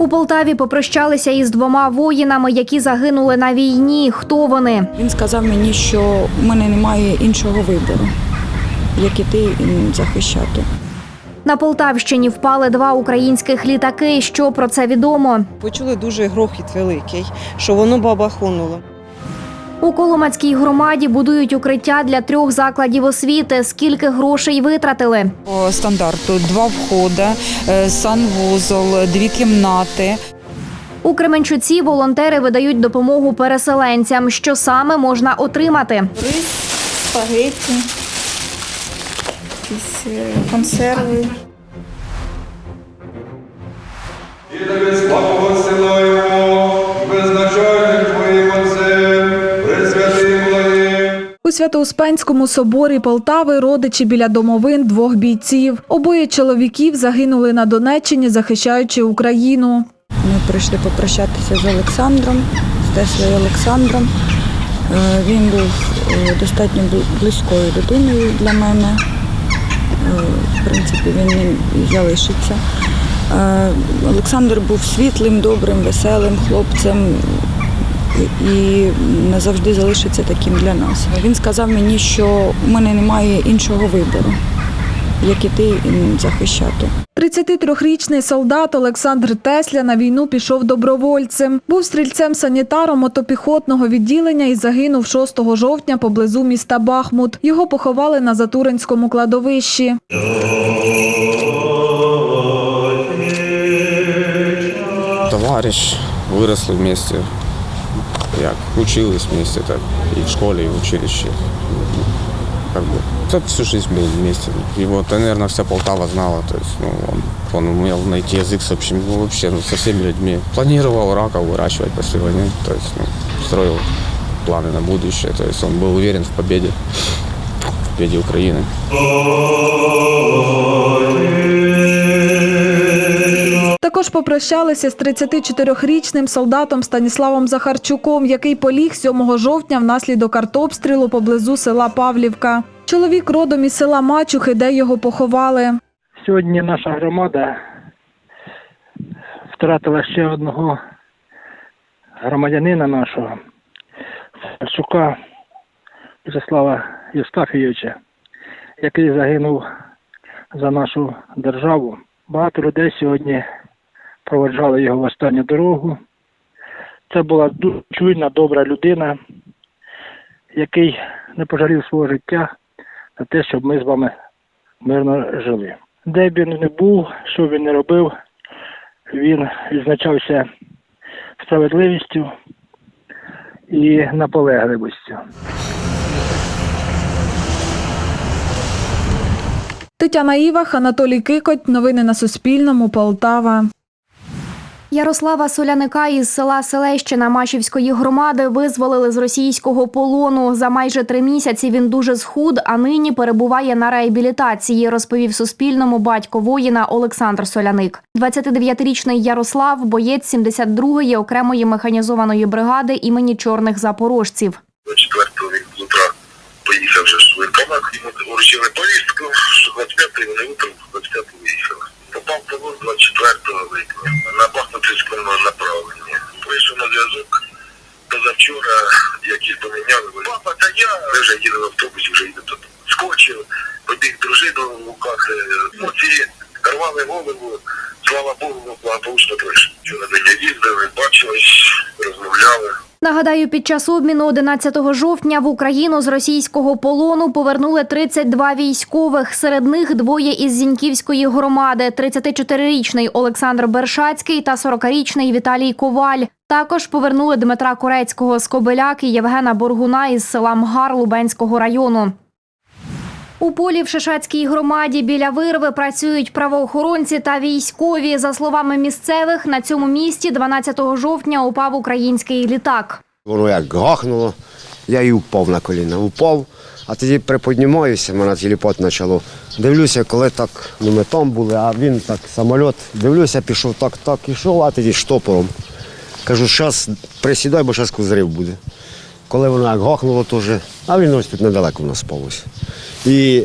У Полтаві попрощалися із двома воїнами, які загинули на війні. Хто вони? Він сказав мені, що в мене немає іншого вибору, як іти і захищати. На Полтавщині впали два українських літаки. Що про це відомо? Почули дуже грохіт великий, що воно бабахонуло. У Коломацькій громаді будують укриття для трьох закладів освіти. Скільки грошей витратили? По стандарту два входи, е, санвузол, дві кімнати. У Кременчуці волонтери видають допомогу переселенцям. Що саме можна отримати? рис, спагетті, якісь е, консерви. У Свято-Успенському соборі Полтави родичі біля домовин двох бійців. Обоє чоловіків загинули на Донеччині, захищаючи Україну. Ми прийшли попрощатися з Олександром, з Теслою Олександром. Е, Він був е, достатньо близькою людиною для мене. Е, В принципі, він і залишиться. Олександр був світлим, добрим, веселим хлопцем і- назавжди залишиться таким для нас. Він сказав мені, що в мене немає іншого вибору, як іти і захищати. 33-річний солдат Олександр Тесля на війну пішов добровольцем. Був стрільцем-санітаром мотопіхотного відділення і загинув 6 жовтня поблизу міста Бахмут. Його поховали на Затуринському кладовищі. товарищ, выросли вместе, як учились вместе, так и в школе, и в училище. Как бы, так всю жизнь были вместе. Его, то, наверное, вся Полтава знала, то есть, ну, он, он умел найти язык с общим, ну, вообще, ну, со всеми людьми. Планировал раков выращивать после войны, то есть, ну, строил планы на будущее, то есть, он был уверен в победе, в победе Украины. Також попрощалися з 34-річним солдатом Станіславом Захарчуком, який поліг 7 жовтня внаслідок артобстрілу поблизу села Павлівка. Чоловік родом із села Мачухи, де його поховали. Сьогодні наша громада втратила ще одного громадянина нашого, Шука Вячеслава Євстафійовича, який загинув за нашу державу. Багато людей сьогодні проводжали його в останню дорогу. Це була дуже чуйна, добра людина, який не пожалів свого життя на те, щоб ми з вами мирно жили. Де б він не був, що він не робив, він відзначався справедливістю і наполегливістю. Тетяна Івах, Анатолій Кикоть. Новини на Суспільному. Полтава. Ярослава Соляника із села Селещина Машівської громади визволили з російського полону. За майже три місяці він дуже схуд, а нині перебуває на реабілітації, розповів Суспільному батько воїна Олександр Соляник. 29-річний Ярослав, боєць 72-ї окремої механізованої бригади імені чорних запорожців. 24-го він утра поїхав вже в воєнкомат, йому вручили повістку, що 25-го вони утром 25-го виїхали. Попав в полон 24-го виклик на Бахмутському направленні. Вийшов на зв'язок позавчора, як їх поміняли. Папа, та я ми вже їдемо в автобусі, вже їдемо тут. Скочив, побіг дружину в руках. Оці рвали голову, слава Богу, благополучно пройшов. Вчора до нього їздили, бачились, розмовляли. Нагадаю, під час обміну 11 жовтня в Україну з російського полону повернули 32 військових. Серед них двоє із Зіньківської громади: 34-річний Олександр Бершацький та 40-річний Віталій Коваль. Також повернули Дмитра Корецького з Кобиляк і Євгена Боргуна із села Мгар Лубенського району. У полі в Шишацькій громаді біля вирви працюють правоохоронці та військові. За словами місцевих, на цьому місці 12 жовтня упав український літак. Воно як гахнуло, я і впав на коліна. Упав, а тоді приподнімаюся, мене телепот почало. Дивлюся, коли так, ну ми там були, а він так, самоліт, дивлюся, пішов так, так, ішов, а тоді штопором. Кажу, зараз присідай, бо зараз зрив буде. Коли воно як гахнуло, теж, а він ось тут недалеко в нас спав. І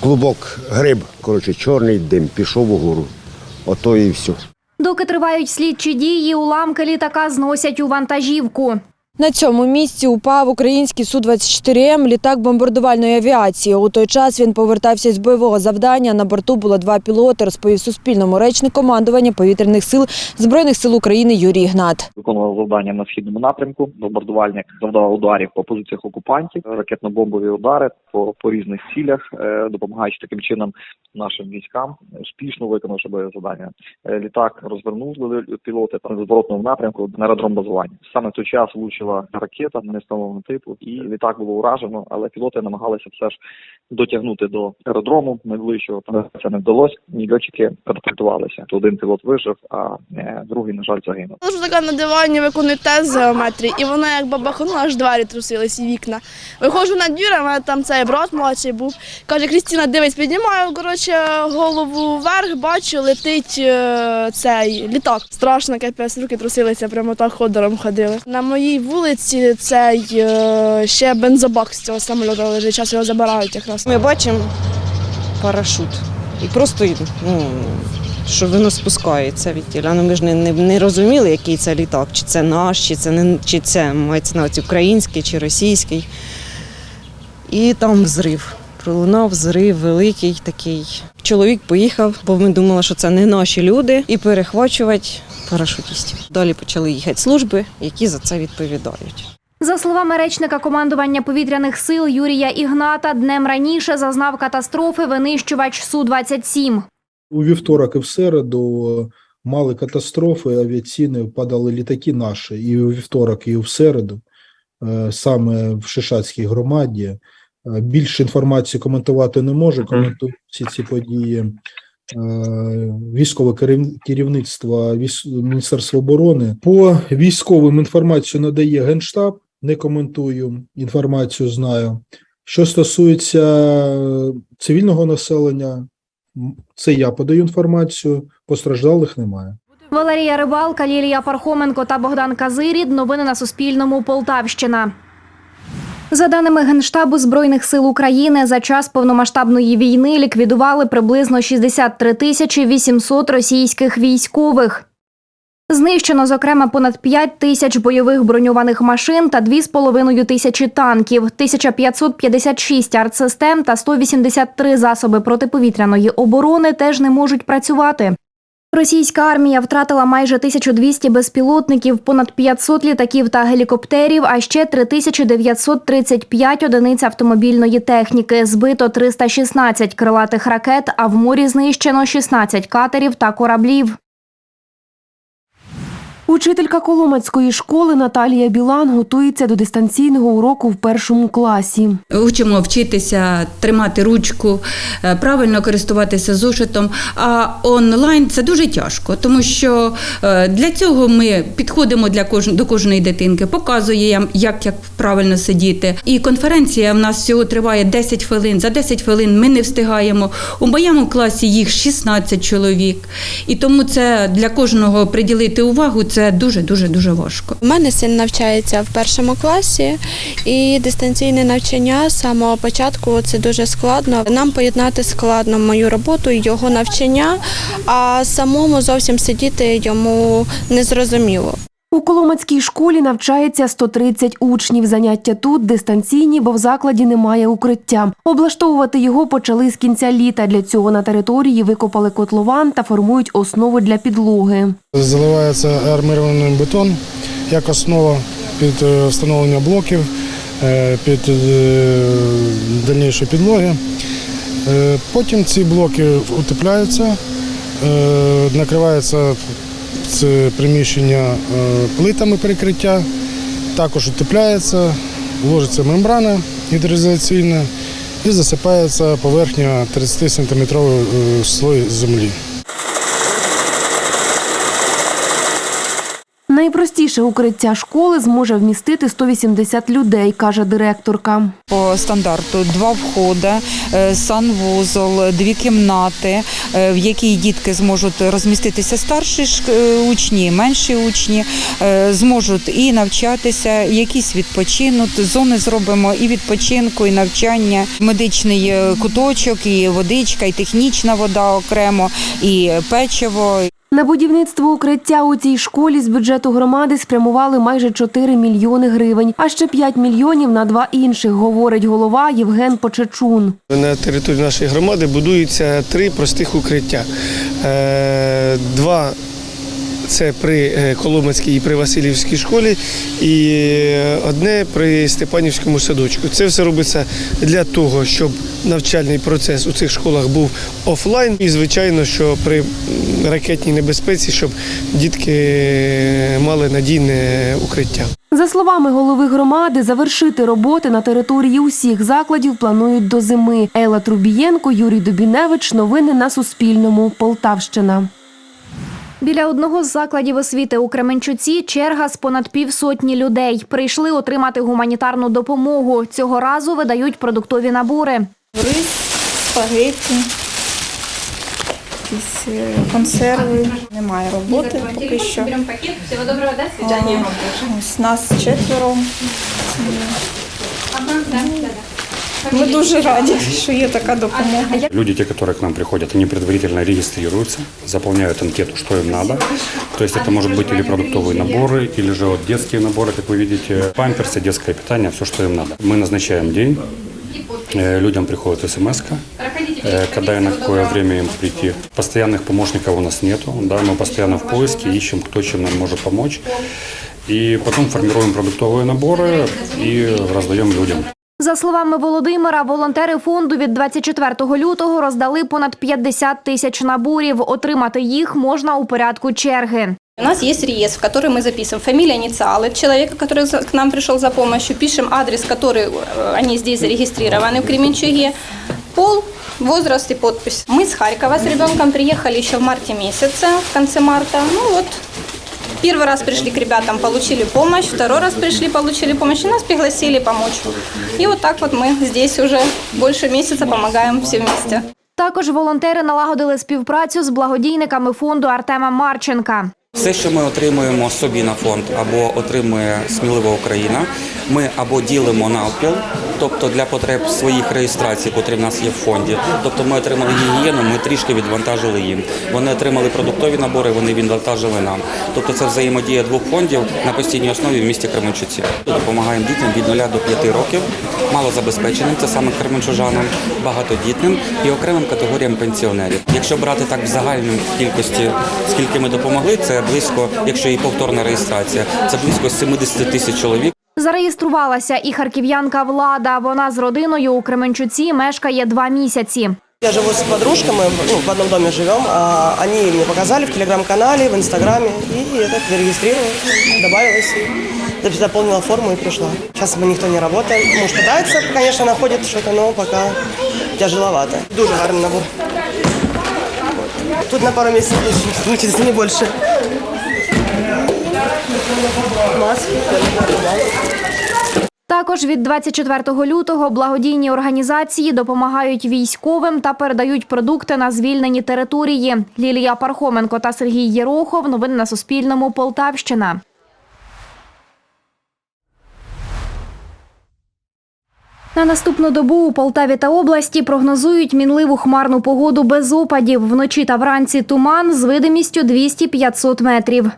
клубок гриб, коротше, чорний дим, пішов угору. Ото і все. Доки тривають слідчі дії, уламки літака зносять у вантажівку. На цьому місці упав український Су-24М літак бомбардувальної авіації. У той час він повертався з бойового завдання. На борту було два пілоти, розповів Суспільному речник командування повітряних сил Збройних сил України Юрій Гнат. виконував завдання на східному напрямку. Бомбардувальник завдавав ударів по позиціях окупантів, ракетно-бомбові удари по, по різних цілях, е, допомагаючи таким чином нашим військам, успішно виконавши бойове завдання. Е, Літак розвернули пілоти та в зворотному напрямку на аеродром базування. Саме в той час влучила ракета невстановленого типу, і літак було уражено, але пілоти намагалися все ж дотягнути до аеродрому найближчого. Та це не вдалося. І льотчики катапультувалися. То один пілот вижив, а е, другий, на жаль, загинув. Лежу така на дивані, виконую тест з геометрії, і воно як бабахнуло, аж двері трусились і вікна. Виходжу на двір, а там цей брат младший був. Каже, Крістіна, дивись, піднімаю коротше, голову вверх, бачу, летить е, цей літак. Страшно, капець, руки трусилися, прямо так ходором ходили. На моїй вулиці цей е, ще бензобак з цього самоліта лежить, час його забирають якраз. Ми бачимо парашут. І просто ну, що воно спускається від тіля. Ну, ми ж не, не, не розуміли, який це літак, чи це наш, чи це не чи це мається на увазі український чи російський. І там взрив. Пролунав взрив великий такий. Чоловік поїхав, бо ми думали, що це не наші люди, і перехвачувати парашутістів. Далі почали їхати служби, які за це відповідають. За словами речника командування повітряних сил Юрія Ігната, днем раніше зазнав катастрофи винищувач Су-27. У вівторок і в середу е, мали катастрофи авіаційні, падали літаки наші і у вівторок, і в середу, е, саме в Шишацькій громаді. Е, Більше інформації коментувати не можу, коментую всі ці події. Е, Військове керів- керівництво Міністерства оборони по військовим інформацію надає Генштаб. Не коментую інформацію, знаю. Що стосується е, цивільного населення, Це я подаю інформацію, постраждалих немає. Валерія Рибалка, Лілія Пархоменко та Богдан Казирід. Новини на Суспільному. Полтавщина. За даними Генштабу Збройних сил України, за час повномасштабної війни ліквідували приблизно 63 тисячі 800 російських військових. Знищено, зокрема, понад 5 тисяч бойових броньованих машин та 2,5 тисячі танків, 1556 артсистем та 183 засоби протиповітряної оборони теж не можуть працювати. Російська армія втратила майже 1200 безпілотників, понад 500 літаків та гелікоптерів, а ще 3935 одиниць автомобільної техніки. Збито 316 крилатих ракет, а в морі знищено 16 катерів та кораблів. Учителька Коломацької школи Наталія Білан готується до дистанційного уроку в першому класі. Учимо вчитися тримати ручку, е, правильно користуватися зошитом. А онлайн це дуже тяжко, тому що е, для цього ми підходимо для кож... до кожної дитинки, показуємо, як, як правильно сидіти. І конференція в нас всього триває 10 хвилин. За 10 хвилин ми не встигаємо. У моєму класі їх 16 чоловік. І тому це для кожного приділити увагу це дуже дуже дуже важко. У мене син навчається в першому класі, і дистанційне навчання з самого початку це дуже складно. Нам поєднати складно мою роботу і його навчання, а самому зовсім сидіти йому незрозуміло. У Коломацькій школі навчається 130 учнів. Заняття тут дистанційні, бо в закладі немає укриття. Облаштовувати його почали з кінця літа. Для цього на території викопали котлован та формують основу для підлоги. Заливається армирований бетон як основа під е, встановлення блоків, е, під е, дальнішої підлоги. Потім ці блоки утепляються, накривається це приміщення е, плитами перекриття, також утепляється, вложиться мембрана гідроізоляційна і засипається поверхня 30-сантиметровий е, слой землі. Найпростіше укриття школи зможе вмістити 180 людей, каже директорка. По стандарту два входи, е, санвузол, дві кімнати, е, в якій дітки зможуть розміститися старші е, учні, менші учні, зможуть і навчатися, якісь відпочинуть. Зони зробимо і відпочинку, і навчання, медичний куточок, і водичка, і технічна вода окремо, і печиво. На будівництво укриття у цій школі з бюджету громади спрямували майже 4 мільйони гривень, а ще 5 мільйонів на два інших, говорить голова Євген Почечун. На території нашої громади будуються три простих укриття. Е, Два це при е, Коломацькій і при Васильівській школі, і е, одне при Степанівському садочку. Це все робиться для того, щоб навчальний процес у цих школах був офлайн. І, звичайно, що при ракетній небезпеці, щоб дітки е, мали надійне укриття. За словами голови громади, завершити роботи на території усіх закладів планують до зими. Ела Трубієнко, Юрій Дубіневич. Новини на Суспільному. Полтавщина. Біля одного з закладів освіти у Кременчуці черга з понад півсотні людей. Прийшли отримати гуманітарну допомогу. Цього разу видають продуктові набори. Рис, спагетті, якісь е, консерви. Немає роботи поки що. О, Ось нас четверо. Ми дуже раді, що є така допомога. Люди, те, которые к нам приходят, они предварительно регистрируются, заполняют анкету, что им надо. То есть это может быть или продуктовые наборы, или же вот детские наборы, как вы видите, памперсы, детское питание, все, что им надо. Мы назначаем день, э, людям приходит смс когда и на какое время им прийти. Постоянных помощников у нас нету, да, мы постоянно в поиске, ищем, кто чем нам может помочь. И потом формируем продуктовые наборы и раздаем людям. За словами Володимира, волонтери фонду від 24 лютого роздали понад 50 тисяч наборів. Отримати їх можна у порядку черги. У нас есть реестр, в который мы записываем фамилия, инициалы человека, который за- к нам пришел за помощью, пишем адрес, который э, они здесь зарегистрированы в Кременчуге, пол, возраст и подпись. Мы с Харькова с ребенком приехали еще в марте месяце, в конце марта. Ну вот, первый раз пришли к ребятам, получили помощь, второй раз пришли, получили помощь, и нас пригласили помочь. И вот так вот мы здесь уже больше месяца помогаем все вместе. Також волонтери налагодили співпрацю з благодійниками фонду Артема Марченка. Все, що ми отримуємо собі на фонд або отримує смілива Україна, ми або ділимо навпіл, тобто для потреб своїх реєстрацій, котрі в нас є в фонді. Тобто ми отримали гігієну, ми трішки відвантажили їм. Вони отримали продуктові набори, вони відвантажили нам. Тобто це взаємодія двох фондів на постійній основі в місті Кременчуці. Допомагаємо дітям від 0 до 5 років, малозабезпеченим, це саме кременчужанам, багатодітним і окремим категоріям пенсіонерів. Якщо брати так в загальній кількості, скільки ми допомогли, це близько, якщо і повторна реєстрація, це близько 70 тисяч чоловік. Зареєструвалася і харків'янка Влада. Вона з родиною у Кременчуці мешкає два місяці. Я живу с подружками, ну, в одном доме живем. А они мне показали в телеграм-канале, в инстаграме. И я так зарегистрировалась, добавилась, и заполнила форму и пришла. Сейчас мы никто не работает. Муж пытается, конечно, находит что-то, но пока тяжеловато. Дуже гарний набор. Тут на пару месяцев точно не больше. Маски, Також від 24 лютого благодійні організації допомагають військовим та передають продукти на звільнені території. Лілія Пархоменко та Сергій Єрохов. Новини на Суспільному. Полтавщина. На наступну добу у Полтаві та області прогнозують мінливу хмарну погоду без опадів. Вночі та вранці туман з видимістю 200-500 метрів.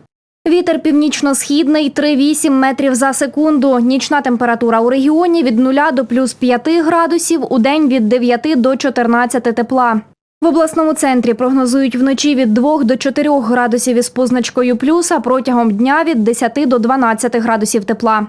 Вітер північно-східний 3-8 метрів за секунду. Нічна температура у регіоні від 0 до плюс 5 градусів, у день від 9 до 14 тепла. В обласному центрі прогнозують вночі від 2 до 4 градусів із позначкою плюс, а протягом дня від 10 до 12 градусів тепла.